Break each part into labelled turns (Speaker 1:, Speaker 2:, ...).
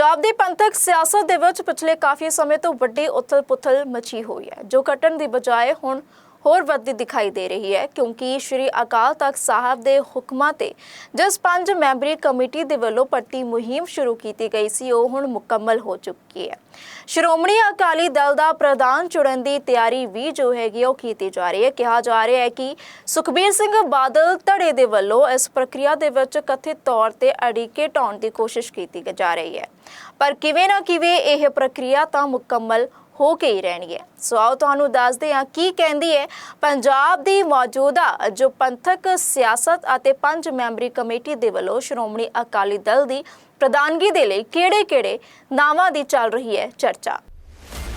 Speaker 1: ਪੰਜਾਬ ਦੀ ਪੰਥਕ ਸਿਆਸਤ ਦੇ ਵਿੱਚ ਪਿਛਲੇ ਕਾਫੀ ਸਮੇਂ ਤੋਂ ਵੱਡੀ ਉਥਲ-ਪੁਥਲ ਮਚੀ ਹੋਈ ਹੈ, ਜੋ ਘਟਣ ਦੀ ਬਜਾਏ ਹੁਣ ਹੋਰ ਵੱਧਦੀ ਦਿਖਾਈ ਦੇ ਰਹੀ ਹੈ ਕਿਉਂਕਿ ਸ਼੍ਰੀ ਅਕਾਲ ਤਖਤ ਸਾਹਿਬ ਦੇ ਹੁਕਮਾਂ ਤੇ ਜਿਸ ਪੰਜ ਮੈਂਬਰੀ ਕਮੇਟੀ ਦੇ ਵੱਲੋਂ ਪੱਟੀ ਮੁਹਿੰਮ ਸ਼ੁਰੂ ਕੀਤੀ ਗਈ ਸੀ, ਉਹ ਹੁਣ ਮੁਕੰਮਲ ਹੋ ਚੁੱਕੀ ਹੈ। ਸ਼੍ਰੋਮਣੀ ਅਕਾਲੀ ਦਲ ਦਾ ਪ੍ਰਧਾਨ ਚੁਣਨ ਦੀ ਤਿਆਰੀ ਵੀ ਜੋ ਹੈਗੀ ਉਹ ਕੀਤੀ ਜਾ ਰਹੀ ਹੈ। ਕਿਹਾ ਜਾ ਰਿਹਾ ਹੈ ਕਿ ਸੁਖਬੀਰ ਸਿੰਘ ਬਾਦਲ ਧੜੇ ਦੇ ਵੱਲੋਂ ਇਸ ਪ੍ਰਕਿਰਿਆ ਦੇ ਵਿੱਚ ਕਥਿਤ ਤੌਰ ਤੇ ਅੜਿੱਕੇ ਢਾਉਣ ਦੀ ਕੋਸ਼ਿਸ਼ ਕੀਤੀ ਜਾ ਰਹੀ ਹੈ। ਪਰ ਕਿਵੇਂ ਨਾ ਕਿਵੇਂ ਇਹ ਪ੍ਰਕਿਰਿਆ ਤਾਂ ਮੁਕੰਮਲ ਹੋ ਕੇ ਹੀ ਰਹਿਣੀ ਹੈ ਸੋ ਆਓ ਤੁਹਾਨੂੰ ਦੱਸਦੇ ਹਾਂ ਕੀ ਕਹਿੰਦੀ ਹੈ। ਪੰਜਾਬ ਦੀ ਮੌਜੂਦਾ ਜੋ ਪੰਥਕ ਸਿਆਸਤ ਅਤੇ ਪੰਜ ਮੈਂਬਰੀ ਕਮੇਟੀ ਦੇ ਵੱਲੋਂ ਸ਼੍ਰੋਮਣੀ ਅਕਾਲੀ ਦਲ ਦੀ ਪ੍ਰਧਾਨਗੀ ਦੇ ਲਈ ਕਿਹੜੇ-ਕਿਹੜੇ ਨਾਵਾਂ ਦੀ ਚੱਲ ਰਹੀ ਹੈ ਚਰਚਾ?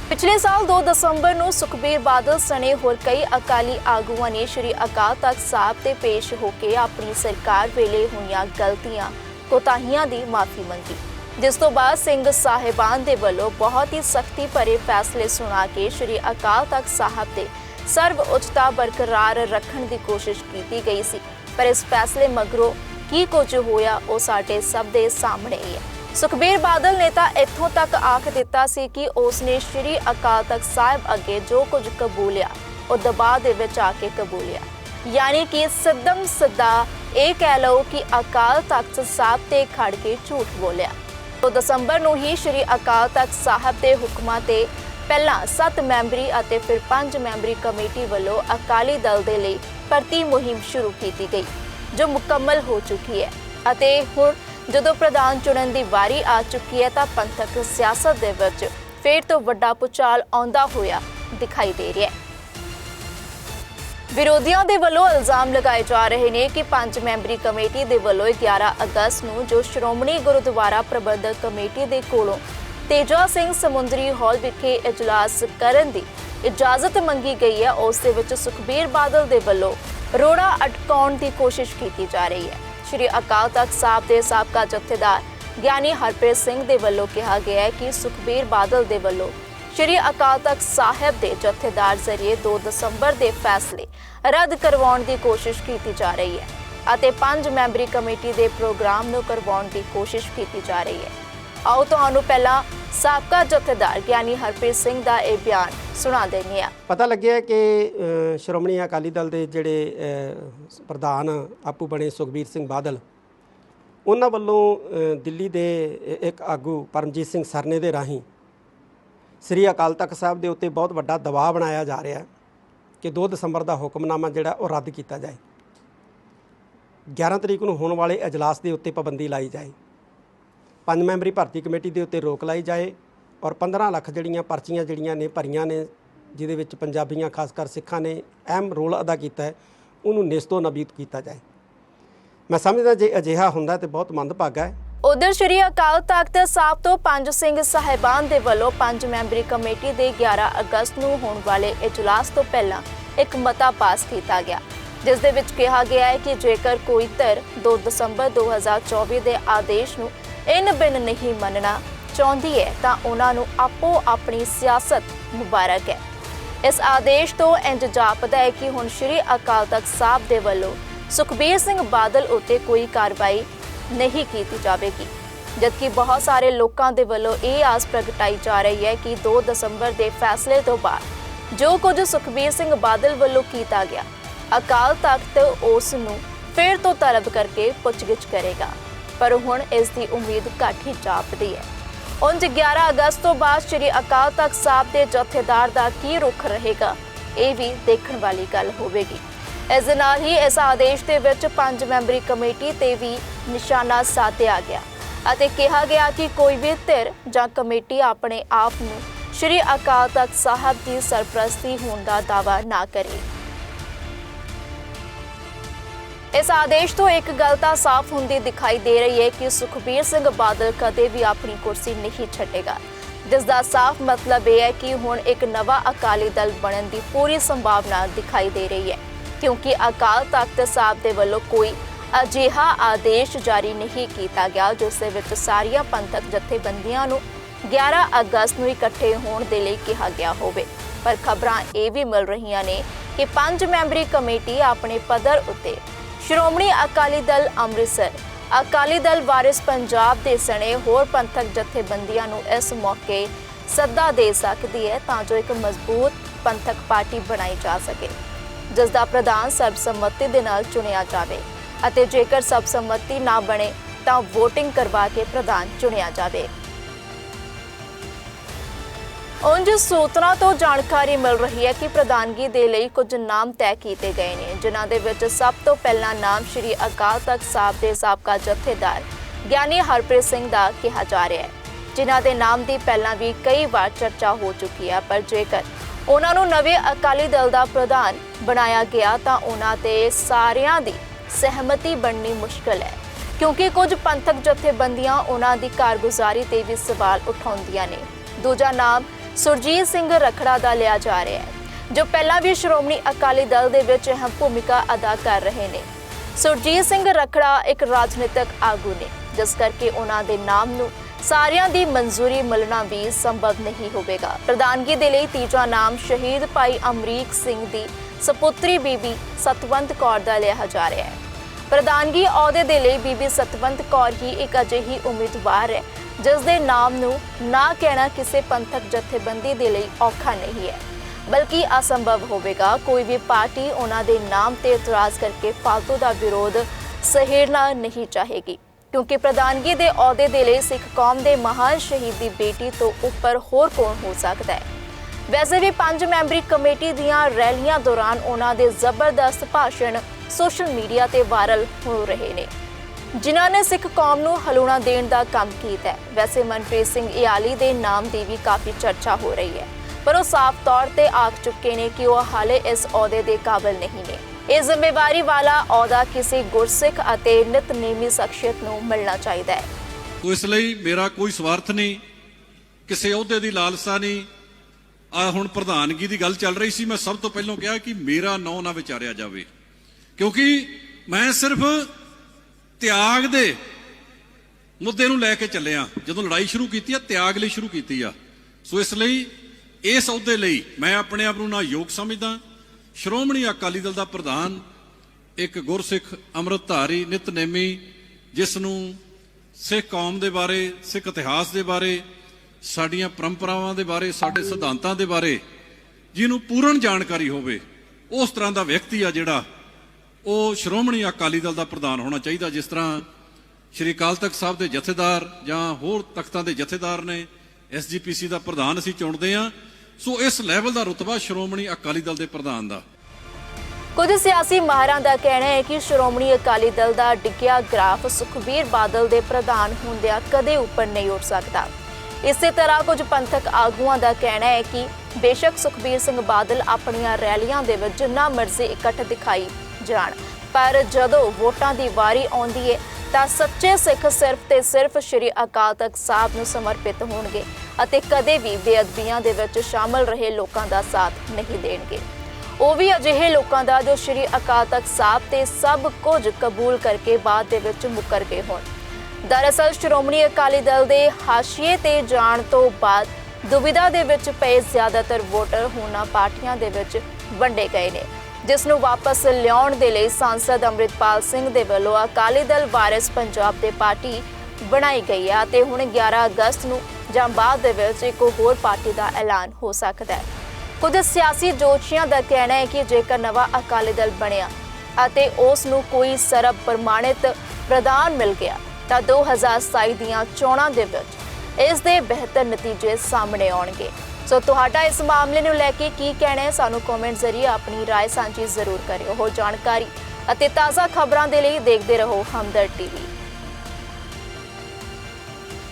Speaker 1: ਪਿਛਲੇ ਸਾਲ 2 ਦਸੰਬਰ ਨੂੰ ਸੁਖਬੀਰ ਬਾਦਲ ਸਣੇ ਹੋਰ ਕਈ ਅਕਾਲੀ ਆਗੂਆਂ ਨੇ ਸ਼੍ਰੀ ਅਕਾਲ ਤਖਤ ਸਾਹਿਬ ਤੇ ਪੇਸ਼ ਹੋ ਕੇ ਆਪਣੀ ਸਰਕਾਰ ਵੇਲੇ ਹੋਈਆਂ ਗਲਤੀਆਂ, ਕੋਤਾਹੀਆਂ ਦੀ ਮਾਫੀ ਮੰਗੀ। ਜਿਸ ਤੋਂ ਬਾਅਦ ਸਿੰਘ ਸਾਹਿਬਾਨ ਦੇ ਵੱਲੋਂ ਬਹੁਤ ਹੀ ਸਖਤੀ ਭਰੇ ਫੈਸਲੇ ਸੁਣਾ ਕੇ ਸ਼੍ਰੀ ਅਕਾਲ ਤਖਤ ਸਾਹਿਬ ਦੇ ਸਰਵ ਉੱਚਤਾ ਬਰਕਰਾਰ ਰੱਖਣ ਦੀ ਕੋਸ਼ਿਸ਼ ਕੀਤੀ ਗਈ ਸੀ। ਪਰ ਇਸ ਫੈਸਲੇ ਮਗਰੋਂ ਕੀ ਕੁਝ ਹੋਇਆ, ਉਹ ਸਾਡੇ ਸਭ ਦੇ ਸਾਹਮਣੇ ਹੀ ਹੈ। ਸੁਖਬੀਰ ਬਾਦਲ ਨੇ ਤਾਂ ਇੱਥੋਂ ਤੱਕ ਆਖ ਦਿੱਤਾ ਸੀ ਕਿ ਉਸ ਨੇ ਸ਼੍ਰੀ ਅਕਾਲ ਤਖਤ ਸਾਹਿਬ ਅੱਗੇ ਜੋ ਕੁਝ ਕਬੂਲਿਆ, ਉਹ ਦਬਾਅ ਦੇ ਵਿੱਚ ਆ ਕੇ ਕਬੂਲਿਆ। ਯਾਨੀ ਕਿ ਸਿੱਧਮ ਸਿੱਧਾ ਇਹ ਕਹਿ ਲਓ ਕਿ ਅਕਾਲ ਤਖਤ ਸਾਹਿਬ ਤੇ ਖੜ ਕੇ ਝੂਠ ਬੋਲਿਆ। 2 ਦਸੰਬਰ ਨੂੰ ਹੀ ਸ਼੍ਰੀ ਅਕਾਲ ਤਖਤ ਸਾਹਿਬ ਦੇ ਹੁਕਮਾਂ ਤੇ ਪਹਿਲਾਂ 7 ਮੈਂਬਰੀ ਅਤੇ ਫਿਰ 5 ਮੈਂਬਰੀ ਕਮੇਟੀ ਵੱਲੋਂ ਅਕਾਲੀ ਦਲ ਦੇ ਲਈ ਭਰਤੀ ਮੁਹਿੰਮ ਸ਼ੁਰੂ ਕੀਤੀ ਗਈ, ਜੋ ਮੁਕੰਮਲ ਹੋ ਚੁੱਕੀ ਹੈ। ਅਤੇ ਹੁਣ ਜਦੋਂ ਪ੍ਰਧਾਨ ਚੁਣਨ ਦੀ ਵਾਰੀ ਆ ਚੁੱਕੀ ਹੈ ਤਾਂ ਪੰਥਕ ਸਿਆਸਤ ਦੇ ਵਿੱਚ ਫੇਰ ਤੋਂ ਵੱਡਾ ਪੁਚਾਲ ਆਉਂਦਾ ਹੋਇਆ ਦਿਖਾਈ ਦੇ ਰਿਹਾ ਹੈ। ਵਿਰੋਧੀਆਂ ਦੇ ਵੱਲੋਂ ਇਲਜ਼ਾਮ ਲਗਾਏ ਜਾ ਰਹੇ ਨੇ ਕਿ ਪੰਜ ਮੈਂਬਰੀ ਕਮੇਟੀ ਦੇ ਵੱਲੋਂ 11 ਅਗਸਤ ਨੂੰ ਜੋ ਸ਼੍ਰੋਮਣੀ ਗੁਰਦੁਆਰਾ ਪ੍ਰਬੰਧਕ ਕਮੇਟੀ ਦੇ ਕੋਲੋਂ ਤੇਜਾ ਸਿੰਘ ਸਮੁੰਦਰੀ ਹਾਲ ਵਿਖੇ ਇਜਲਾਸ ਕਰਨ ਦੀ ਇਜਾਜ਼ਤ ਮੰਗੀ ਗਈ ਹੈ, ਉਸ ਦੇ ਵਿੱਚ ਸੁਖਬੀਰ ਬਾਦਲ ਦੇ ਵੱਲੋਂ ਰੋੜਾ ਅਟਕਾਉਣ ਦੀ ਕੋਸ਼ਿਸ਼ ਕੀਤੀ ਜਾ ਰਹੀ ਹੈ। ਸ਼੍ਰੀ ਅਕਾਲ ਤਖਤ ਸਾਹਿਬ ਦੇ ਸਾਬਕਾ ਜਥੇਦਾਰ ਗਿਆਨੀ ਹਰਪ੍ਰੀਤ ਸਿੰਘ ਦੇ ਵੱਲੋਂ ਕਿਹਾ ਗਿਆ ਹੈ ਕਿ ਸੁਖਬੀਰ ਬਾਦਲ ਦੇ ਵੱਲੋਂ ਸ਼੍ਰੀ ਅਕਾਲ ਤਖਤ ਸਾਹਿਬ ਦੇ ਜਥੇਦਾਰ ਜ਼ਰੀਏ 2 ਦਸੰਬਰ ਦੇ ਫੈਸਲੇ ਰੱਦ ਕਰਵਾਉਣ ਦੀ ਕੋਸ਼ਿਸ਼ ਕੀਤੀ ਜਾ ਰਹੀ ਹੈ ਅਤੇ ਪੰਜ ਮੈਂਬਰੀ ਕਮੇਟੀ ਦੇ ਪ੍ਰੋਗਰਾਮ ਨੂੰ ਕਰਵਾਉਣ ਦੀ ਕੋਸ਼ਿਸ਼ ਕੀਤੀ ਜਾ ਰਹੀ ਹੈ। ਆਓ ਤੁਹਾਨੂੰ ਪਹਿਲਾਂ ਸਾਬਕਾ ਜਥੇਦਾਰ ਗਿਆਨੀ ਹਰਪ੍ਰੀਤ ਸਿੰਘ ਦਾ ਇਹ ਬਿਆਨ ਸੁਣਾ ਦਿੰਦੇ ਹਾਂ।
Speaker 2: ਪਤਾ ਲੱਗਿਆ ਕਿ ਸ਼੍ਰੋਮਣੀ ਅਕਾਲੀ ਦਲ ਦੇ ਜਿਹੜੇ ਪ੍ਰਧਾਨ ਆਪੂ ਬਣੇ ਸੁਖਬੀਰ ਸਿੰਘ ਬਾਦਲ, ਉਹਨਾਂ ਵੱਲੋਂ ਦਿੱਲੀ ਦੇ ਇੱਕ ਆਗੂ ਪਰਮਜੀਤ ਸਿੰਘ ਸਰਨੇ ਦੇ ਰਾਹੀਂ ਸ੍ਰੀ ਅਕਾਲ ਤਖਤ ਸਾਹਿਬ ਦੇ ਉੱਤੇ ਬਹੁਤ ਵੱਡਾ ਦਬਾਅ ਬਣਾਇਆ ਜਾ ਰਿਹਾ ਹੈ ਕਿ 2 ਦਸੰਬਰ ਦਾ ਹੁਕਮਨਾਮਾ ਜਿਹੜਾ ਉਹ ਰੱਦ ਕੀਤਾ ਜਾਏ। 11 ਤਰੀਕ ਨੂੰ ਹੋਣ ਵਾਲੇ ਅਜਲਾਸ ਦੇ ਉੱਤੇ ਪਾਬੰਦੀ ਲਾਈ ਜਾਏ। ਪੰਜ ਮੈਂਬਰੀ ਭਰਤੀ ਕਮੇਟੀ ਦੇ ਉੱਤੇ ਰੋਕ ਲਾਈ ਜਾਏ ਔਰ 15 ਲੱਖ ਜਿਹੜੀਆਂ ਪਰਚੀਆਂ ਜਿਹੜੀਆਂ ਨੇ ਭਰੀਆਂ ਨੇ, ਜਿਹਦੇ ਵਿੱਚ ਪੰਜਾਬੀਆਂ ਖਾਸ ਕਰ ਸਿੱਖਾਂ ਨੇ ਅਹਿਮ ਰੋਲ ਅਦਾ ਕੀਤਾ ਹੈ, ਉਹਨੂੰ ਨਿਸਤੋ ਨਬੀਤ ਕੀਤਾ ਜਾਏ। ਮੈਂ ਸਮਝਦਾ ਜੇ ਅਜਿਹਾ ਹੁੰਦਾ ਤੇ ਬਹੁਤ ਮੰਦਭਾਗਾ ਹੈ।
Speaker 1: ਉਧਰ ਸ਼੍ਰੀ ਅਕਾਲ ਤਖਤ ਸਾਹਿਬ ਤੋਂ ਪੰਜ ਸਿੰਘ ਸਾਹਿਬਾਨ ਦੇ ਵੱਲੋਂ ਪੰਜ ਮੈਂਬਰੀ ਕਮੇਟੀ ਦੇ 11 ਅਗਸਤ ਨੂੰ ਹੋਣ ਵਾਲੇ ਇਜਲਾਸ ਤੋਂ ਪਹਿਲਾਂ ਇੱਕ ਮਤਾ ਪਾਸ ਕੀਤਾ ਗਿਆ, ਜਿਸ ਦੇ ਵਿੱਚ ਕਿਹਾ ਗਿਆ ਹੈ ਕਿ ਜੇਕਰ ਕੋਈ ਧਿਰ 2 ਦਸੰਬਰ 2024 ਦੇ ਆਦੇਸ਼ ਨੂੰ ਇਨ ਬਿਨ ਨਹੀਂ ਮੰਨਣਾ ਚਾਹੁੰਦੀ ਹੈ, ਤਾਂ ਉਹਨਾਂ ਨੂੰ ਆਪੋ ਆਪਣੀ ਸਿਆਸਤ ਮੁਬਾਰਕ ਹੈ। ਇਸ ਆਦੇਸ਼ ਤੋਂ ਇੰਜ ਜਾਪਦਾ ਹੈ ਕਿ ਹੁਣ ਸ਼੍ਰੀ ਅਕਾਲ ਤਖਤ ਸਾਹਿਬ ਦੇ ਵੱਲੋਂ ਸੁਖਬੀਰ ਸਿੰਘ ਬਾਦਲ ਉੱਤੇ ਕੋਈ ਕਾਰਵਾਈ ਨਹੀਂ ਕੀਤੀ ਜਾਵੇਗੀ। ਜਦਕਿ ਬਹੁਤ ਸਾਰੇ ਲੋਕਾਂ ਦੇ ਵੱਲੋਂ ਇਹ ਆਸ ਪ੍ਰਗਟਾਈ ਜਾ ਰਹੀ ਹੈ ਕਿ 2 ਦਸੰਬਰ ਦੇ ਫੈਸਲੇ ਤੋਂ ਬਾਅਦ ਜੋ ਕੁਝ ਸੁਖਬੀਰ ਸਿੰਘ ਬਾਦਲ ਵੱਲੋਂ ਕੀਤਾ ਗਿਆ, ਅਕਾਲ ਤਖਤ ਉਸ ਨੂੰ ਫਿਰ ਤੋਂ ਤਲਬ ਕਰਕੇ ਪੁੱਛਗਿੱਛ ਕਰੇਗਾ। ਪਰ ਹੁਣ ਇਸ ਦੀ ਉਮੀਦ ਘੱਟ ਹੀ ਜਾਪਦੀ ਹੈ। ਉਂਝ 11 ਅਗਸਤ ਤੋਂ ਬਾਅਦ ਸ਼੍ਰੀ ਅਕਾਲ ਤਖਤ ਸਾਹਿਬ ਦੇ ਜਥੇਦਾਰ ਦਾ ਕੀ ਰੁਖ ਰਹੇਗਾ, ਇਹ ਵੀ ਦੇਖਣ ਵਾਲੀ ਗੱਲ ਹੋਵੇਗੀ। ਇਸ ਦੇ ਨਾਲ ਹੀ ਇਸ ਆਦੇਸ਼ ਦੇ ਵਿੱਚ ਪੰਜ ਮੈਂਬਰੀ ਕਮੇਟੀ ਤੇ ਵੀ ਨਿਸ਼ਾਨਾ ਸਾਧਿਆ ਗਿਆ ਅਤੇ ਕਿਹਾ ਗਿਆ ਕਿ ਕੋਈ ਵੀ ਧਿਰ ਜਾਂ ਕਮੇਟੀ ਆਪਣੇ ਆਪ ਨੂੰ ਸ਼੍ਰੀ ਅਕਾਲ ਤਖਤ ਸਾਹਿਬ ਦੀ ਸਰਪ੍ਰਸਤੀ ਹੋਣ ਦਾ ਦਾਅਵਾ ਨਾ ਕਰੇ। ਇਸ ਆਦੇਸ਼ ਤੋਂ ਇੱਕ ਗੱਲ ਤਾਂ ਸਾਫ਼ ਹੁੰਦੀ ਦਿਖਾਈ ਦੇ ਰਹੀ ਹੈ ਕਿ ਸੁਖਬੀਰ ਸਿੰਘ ਬਾਦਲ ਕਦੇ ਵੀ ਆਪਣੀ ਕੁਰਸੀ ਨਹੀਂ ਛੱਡੇਗਾ। ਜਿਸ ਦਾ ਸਾਫ਼ ਮਤਲਬ ਇਹ ਹੈ ਕਿ ਹੁਣ ਇੱਕ ਨਵਾਂ ਅਕਾਲੀ ਦਲ ਬਣਨ ਦੀ ਪੂਰੀ ਸੰਭਾਵਨਾ ਦਿਖਾਈ ਦੇ ਰਹੀ ਹੈ, ਕਿਉਂਕਿ ਅਕਾਲ ਤਖਤ ਸਾਹਿਬ ਦੇ ਵੱਲੋਂ ਕੋਈ ਅਜਿਹਾ ਆਦੇਸ਼ ਜਾਰੀ ਨਹੀਂ ਕੀਤਾ ਗਿਆ, ਜਿਸ ਵਿੱਚ ਸਾਰੀਆਂ ਪੰਥਕ ਜਥੇਬੰਦੀਆਂ ਨੂੰ 11 ਅਗਸਤ ਨੂੰ ਇਕੱਠੇ ਹੋਣ ਦੇ ਲਈ ਕਿਹਾ ਗਿਆ ਹੋਵੇ। ਪਰ ਖਬਰਾਂ ਇਹ ਵੀ ਮਿਲ ਰਹੀਆਂ ਨੇ ਕਿ ਪੰਜ ਮੈਂਬਰੀ ਕਮੇਟੀ ਆਪਣੇ ਪੱਧਰ ਉੱਤੇ ਸ਼੍ਰੋਮਣੀ ਅਕਾਲੀ ਦਲ ਅੰਮ੍ਰਿਤਸਰ, ਅਕਾਲੀ ਦਲ ਵਾਰਿਸ ਪੰਜਾਬ ਦੇ ਸਣੇ ਹੋਰ ਪੰਥਕ ਜਥੇਬੰਦੀਆਂ ਨੂੰ ਇਸ ਮੌਕੇ ਸੱਦਾ ਦੇ ਸਕਦੀ ਹੈ ਤਾਂ ਜੋ ਇੱਕ ਮਜ਼ਬੂਤ ਪੰਥਕ ਪਾਰਟੀ ਬਣਾਈ ਜਾ ਸਕੇ, ਜਿਸ ਦਾ ਪ੍ਰਧਾਨ ਸਰਬਸੰਮਤੀ ਦੇ ਨਾਲ ਚੁਣਿਆ ਜਾਵੇ। ਅਤੇ ਜੇਕਰ ਸਬਸੰਮਤੀ ਨਾ ਬਣੇ, ਤਾਂ VOTING ਕਰਵਾ ਕੇ ਪ੍ਰਧਾਨ ਚੁਣਿਆ ਜਾਵੇ। ਉਂਝ ਸੂਤਰਾਂ ਤੋਂ ਜਾਣਕਾਰੀ ਮਿਲ ਰਹੀ ਹੈ ਕਿ ਪ੍ਰਧਾਨਗੀ ਦੇ ਲਈ ਕੁਝ ਨਾਮ ਤੈਅ ਕੀਤੇ ਗਏ ਨੇ, ਜਿਨ੍ਹਾਂ ਦੇ ਵਿੱਚ ਸਭ ਤੋਂ ਪਹਿਲਾ ਨਾਮ ਸ਼੍ਰੀ ਅਕਾਲ ਤਖਤ ਸਾਹਿਬ ਦੇ ਸਾਬਕਾ ਜਥੇਦਾਰ ਗਿਆਨੀ ਹਰਪ੍ਰੀਤ ਸਿੰਘ ਦਾ ਕਿਹਾ ਜਾ ਰਿਹਾ ਹੈ, ਜਿਨ੍ਹਾਂ ਦੇ ਨਾਮ ਦੀ ਪਹਿਲਾਂ ਵੀ ਕਈ ਵਾਰ ਚਰਚਾ ਹੋ ਚੁੱਕੀ ਹੈ, ਪਰ ਜੇਕਰ ਉਹਨਾਂ ਨੂੰ ਨਵੇਂ ਅਕਾਲੀ ਦਲ ਦਾ ਪ੍ਰਧਾਨ ਬਣਾਇਆ ਗਿਆ, ਤਾਂ ਉਹਨਾਂ ਤੇ ਸਾਰਿਆਂ ਦੀ ਸਹਿਮਤੀ ਬਣਨੀ ਮੁਸ਼ਕਲ ਹੈ, ਕਿਉਂਕਿ ਕੁਝ ਪੰਥਕ ਜਥੇਬੰਦੀਆਂ ਉਹਨਾਂ ਦੀ ਕਾਰਗੁਜ਼ਾਰੀ ਤੇ ਵੀ ਸਵਾਲ ਉਠਾਉਂਦੀਆਂ ਨੇ। ਦੂਜਾ ਨਾਮ ਸੁਰਜੀਤ ਸਿੰਘ ਰਖੜਾ ਦਾ ਲਿਆ ਜਾ ਰਿਹਾ ਹੈ, ਜੋ ਪਹਿਲਾਂ ਵੀ ਸ਼੍ਰੋਮਣੀ ਅਕਾਲੀ ਦਲ ਦੇ ਵਿੱਚ ਅਹਿਮ ਭੂਮਿਕਾ ਅਦਾ ਕਰ ਰਹੇ ਨੇ। ਸੁਰਜੀਤ ਸਿੰਘ ਰਖੜਾ ਇੱਕ ਰਾਜਨੀਤਿਕ ਆਗੂ ਨੇ, ਜਿਸ ਕਰਕੇ ਉਹਨਾਂ ਦੇ ਨਾਮ ਨੂੰ ਸਾਰਿਆਂ ਦੀ ਮਨਜ਼ੂਰੀ ਮਿਲਣਾ ਵੀ ਸੰਭਵ ਨਹੀਂ ਹੋਵੇਗਾ। ਪ੍ਰਧਾਨਗੀ ਦੇ ਲਈ ਤੀਜਾ ਨਾਮ ਸ਼ਹੀਦ ਭਾਈ ਅਮਰੀਕ ਸਿੰਘ ਦੀ ਸਪੁੱਤਰੀ ਬੀਬੀ ਸਤਵੰਤ ਕੌਰ ਦਾ ਲਿਆ ਜਾ ਰਿਹਾ ਹੈ। ਪ੍ਰਧਾਨਗੀ ਅਹੁਦੇ ਦੇ ਲਈ ਬੀਬੀ ਸਤਵੰਤ ਕੌਰ ਹੀ ਇੱਕ ਅਜਿਹੀ ਉਮੀਦਵਾਰ ਹੈ, ਜਿਸ ਦੇ ਨਾਮ ਨੂੰ ਨਾ ਕਹਿਣਾ ਕਿਸੇ ਪੰਥਕ ਜਥੇਬੰਦੀ ਦੇ ਲਈ ਔਖਾ ਨਹੀਂ ਹੈ। ਬਲਕਿ ਅਸੰਭਵ ਹੋਵੇਗਾ, ਕੋਈ ਵੀ ਪਾਰਟੀ ਉਹਨਾਂ ਦੇ ਨਾਮ ਤੇ ਇਤਰਾਜ਼ ਕਰਕੇ ਫਾਲਤੂ ਦਾ ਵਿਰੋਧ ਸਹਿਰਨਾ ਨਹੀਂ ਚਾਹੇਗੀ। ਕਿਉਂਕਿ ਪ੍ਰਧਾਨਗੀ ਦੇ ਅਹੁਦੇ ਦੇ ਲਈ ਸਿੱਖ ਕੌਮ ਦੇ ਮਹਾਨ ਸ਼ਹੀਦ ਦੀ ਬੇਟੀ ਤੋਂ ਉੱਪਰ ਹੋਰ ਕੌਣ ਹੋ ਸਕਦਾ ਹੈ? ਵੈਸੇ ਵੀ ਪੰਜ ਮੈਂਬਰੀ ਕਮੇਟੀ ਦੀਆਂ ਰੈਲੀਆਂ ਦੌਰਾਨ ਉਹਨਾਂ ਦੇ ਜ਼ਬਰਦਸਤ ਭਾਸ਼ਣ ਸੋਸ਼ਲ ਮੀਡੀਆ ਤੇ ਵਾਇਰਲ ਹੋ ਰਹੇ ਨੇ। ਜਿਨ੍ਹਾਂ ਨੇ ਸਿੱਖ ਕੌਮ ਨੂੰ ਹਲੂਣਾ ਦੇਣ ਦਾ ਕੰਮ ਕੀਤਾ ਹੈ। ਵੈਸੇ ਮਨਪ੍ਰੀਤ ਸਿੰਘ ਇਆਲੀ ਦੇ ਨਾਮ ਦੀ ਵੀ ਕਾਫੀ ਚਰਚਾ ਹੋ ਰਹੀ ਹੈ। ਪਰ ਉਹ ਸਾਫ਼ ਤੌਰ ਤੇ ਆਖ ਚੁੱਕੇ ਨੇ ਕਿ ਉਹ ਹਾਲੇ ਇਸ ਅਹੁਦੇ ਦੇ ਕਾਬਿਲ ਨਹੀਂ ਨੇ। ਇਹ ਜ਼ਿੰਮੇਵਾਰੀ ਵਾਲਾ ਅਹੁਦਾ ਕਿਸੇ ਗੁਰਸਿੱਖ ਅਤੇ ਨਿਤਨੇਮੀ ਸ਼ਖਸੀਅਤ ਨੂੰ ਮਿਲਣਾ ਚਾਹੀਦਾ ਹੈ।
Speaker 3: ਇਸ ਲਈ ਮੇਰਾ ਕੋਈ ਸਵਾਰਥ ਨਹੀਂ, ਕਿਸੇ ਅਹੁਦੇ ਦੀ ਲਾਲਸਾ ਨਹੀਂ। ਆ ਹੁਣ ਪ੍ਰਧਾਨਗੀ ਦੀ ਗੱਲ ਚੱਲ ਰਹੀ ਸੀ। ਮੈਂ ਸਭ ਤੋਂ ਪਹਿਲਾਂ ਕਿਹਾ ਕਿ ਮੇਰਾ ਨਾਂ ਨਾ ਵਿਚਾਰਿਆ ਜਾਵੇ। ਕਿਉਂਕਿ ਮੈਂ ਸਿਰਫ ਤਿਆਗ ਦੇ ਮੁੱਦੇ ਨੂੰ ਲੈ ਕੇ ਚੱਲਿਆ। ਜਦੋਂ ਲੜਾਈ ਸ਼ੁਰੂ ਕੀਤੀ ਆ, ਤਿਆਗ ਲਈ ਸ਼ੁਰੂ ਕੀਤੀ ਆ। ਸੋ ਇਸ ਲਈ ਇਸ ਅਹੁਦੇ ਲਈ ਮੈਂ ਆਪਣੇ ਆਪ ਨੂੰ ਨਾ ਯੋਗ ਸਮਝਦਾ। ਸ਼੍ਰੋਮਣੀ ਅਕਾਲੀ ਦਲ ਦਾ ਪ੍ਰਧਾਨ, ਇੱਕ ਗੁਰਸਿੱਖ ਅੰਮ੍ਰਿਤਧਾਰੀ ਨਿਤਨੇਮੀ ਜਿਸ ਨੂੰ ਸਿੱਖ ਕੌਮ ਦੇ ਬਾਰੇ, ਸਿੱਖ ਇਤਿਹਾਸ ਦੇ ਬਾਰੇ, ਸਾਡੀਆਂ ਪਰੰਪਰਾਵਾਂ ਦੇ ਬਾਰੇ, ਸਾਡੇ ਸਿਧਾਂਤਾਂ ਦੇ ਬਾਰੇ, ਜਿਹਨੂੰ ਪੂਰਨ ਜਾਣਕਾਰੀ ਹੋਵੇ, ਉਸ ਤਰ੍ਹਾਂ ਦਾ ਵਿਅਕਤੀ ਆ ਜਿਹੜਾ ਉਹ ਸ਼੍ਰੋਮਣੀ ਅਕਾਲੀ ਦਲ ਦਾ ਪ੍ਰਧਾਨ ਹੋਣਾ ਚਾਹੀਦਾ, ਜਿਸ ਤਰ੍ਹਾਂ ਸ਼੍ਰੀ ਅਕਾਲ ਤਖਤ ਸਾਹਿਬ ਦੇ ਜਥੇਦਾਰ ਜਾਂ ਹੋਰ ਤਖਤਾਂ ਦੇ ਜਥੇਦਾਰ ਨੇ ਐਸਜੀਪੀਸੀ ਦਾ ਪ੍ਰਧਾਨ ਅਸੀਂ ਚੁਣਦੇ ਆ ਸੋ ਇਸ ਲੈਵਲ ਦਾ ਰੁਤਬਾ ਸ਼੍ਰੋਮਣੀ ਅਕਾਲੀ ਦਲ ਦੇ ਪ੍ਰਧਾਨ ਦਾ।
Speaker 1: ਕੁਝ ਸਿਆਸੀ ਮਾਹਰਾਂ ਦਾ ਕਹਿਣਾ ਹੈ ਕਿ ਸ਼੍ਰੋਮਣੀ ਅਕਾਲੀ ਦਲ ਦਾ ਡਿੱਗਿਆ ਗ੍ਰਾਫ ਸੁਖਬੀਰ ਬਾਦਲ ਦੇ ਪ੍ਰਧਾਨ ਹੁੰਦਿਆਂ ਕਦੇ ਉੱਪਰ ਨਹੀਂ ਉੱਠ ਸਕਦਾ। ਇਸੇ ਤਰ੍ਹਾਂ ਕੁਝ ਪੰਥਕ ਆਗੂਆਂ ਦਾ ਕਹਿਣਾ ਹੈ ਕਿ ਬੇਸ਼ੱਕ ਸੁਖਬੀਰ ਸਿੰਘ ਬਾਦਲ ਆਪਣੀਆਂ ਰੈਲੀਆਂ ਦੇ ਵਿੱਚ ਜਿੰਨਾ ਮਰਜ਼ੀ ਇਕੱਠ ਦਿਖਾਈ ਜਾਣ। ਪਰ ਜਦੋਂ ਵੋਟਾਂ ਦੀ ਵਾਰੀ ਆਉਂਦੀ ਹੈ ਤਾਂ ਸੱਚੇ ਸਿੱਖ ਸਿਰਫ ਤੇ ਸਿਰਫ ਸ਼੍ਰੀ ਅਕਾਲ ਤਖਤ ਸਾਹਿਬ ਨੂੰ ਸਮਰਪਿਤ ਹੋਣਗੇ ਅਤੇ ਕਦੇ ਵੀ ਬੇਅਦਬੀਆਂ ਦੇ ਵਿੱਚ ਸ਼ਾਮਲ ਰਹੇ ਲੋਕਾਂ ਦਾ ਸਾਥ ਨਹੀਂ ਦੇਣਗੇ। ਉਹ ਵੀ ਅਜਿਹੇ ਲੋਕਾਂ ਦਾ ਜੋ ਸ਼੍ਰੀ ਅਕਾਲ ਤਖਤ ਸਾਹਿਬ ਤੇ ਸਭ ਕੁਝ ਕਬੂਲ ਕਰਕੇ ਬਾਅਦ ਦੇ ਵਿੱਚ ਮੁਕਰ ਗਏ ਹੋਣ। ਦਰਅਸਲ ਸ਼੍ਰੋਮਣੀ ਅਕਾਲੀ ਦਲ ਦੇ ਹਾਸ਼ੀਏ ਤੇ ਜਾਣ ਤੋਂ ਬਾਅਦ ਦੁਬਿਧਾ ਦੇ ਵਿੱਚ ਪਏ ਜ਼ਿਆਦਾਤਰ ਵੋਟਰ ਹੋਣਾ ਪਾਰਟੀਆਂ ਦੇ ਵਿੱਚ ਵੰਡੇ ਗਏ ਨੇ। ਜਿਸ ਨੂੰ ਵਾਪਸ ਲਿਆਉਣ ਦੇ ਲਈ ਸੰਸਦ ਅੰਮ੍ਰਿਤਪਾਲ ਸਿੰਘ ਦੇ ਵੱਲੋਂ ਅਕਾਲੀ ਦਲ ਵਾਰਿਸ ਪੰਜਾਬ ਦੇ ਪਾਰਟੀ ਬਣਾਈ ਗਈ ਹੈ ਤੇ ਹੁਣ 11 ਅਗਸਤ ਨੂੰ ਜਾਂ ਬਾਅਦ ਦੇ ਵਿੱਚ ਇੱਕ ਹੋਰ ਪਾਰਟੀ ਦਾ ਐਲਾਨ ਹੋ ਸਕਦਾ ਹੈ। ਕੁਝ ਸਿਆਸੀ ਜੋਤਸ਼ੀਆਂ ਦਾ ਕਹਿਣਾ ਹੈ ਕਿ ਜੇਕਰ ਨਵਾਂ ਅਕਾਲੀ ਦਲ ਬਣਿਆ ਅਤੇ ਉਸ ਨੂੰ ਕੋਈ ਸਰਬ ਪ੍ਰਮਾਣਿਤ ਪ੍ਰਧਾਨ ਮਿਲ ਗਿਆ, ਤਾਂ 2027 ਦੀਆਂ ਚੋਣਾਂ ਦੇ ਵਿੱਚ ਇਸ ਦੇ ਬਿਹਤਰ ਨਤੀਜੇ ਸਾਹਮਣੇ ਆਉਣਗੇ। ਸੋ ਤੁਹਾਡਾ ਇਸ ਮਾਮਲੇ ਨੂੰ ਲੈ ਕੇ ਕੀ ਕਹਿਣਾ ਹੈ ਸਾਨੂੰ ਕਮੈਂਟ ਜ਼ਰੀਏ ਆਪਣੀ رائے ਸਾਂਝੀ ਜ਼ਰੂਰ ਕਰਿਓ ਹੋਰ ਜਾਣਕਾਰੀ ਅਤੇ ਤਾਜ਼ਾ ਖਬਰਾਂ ਦੇ ਲਈ ਦੇਖਦੇ ਰਹੋ ਹਮਦਰ ਟੀਵੀ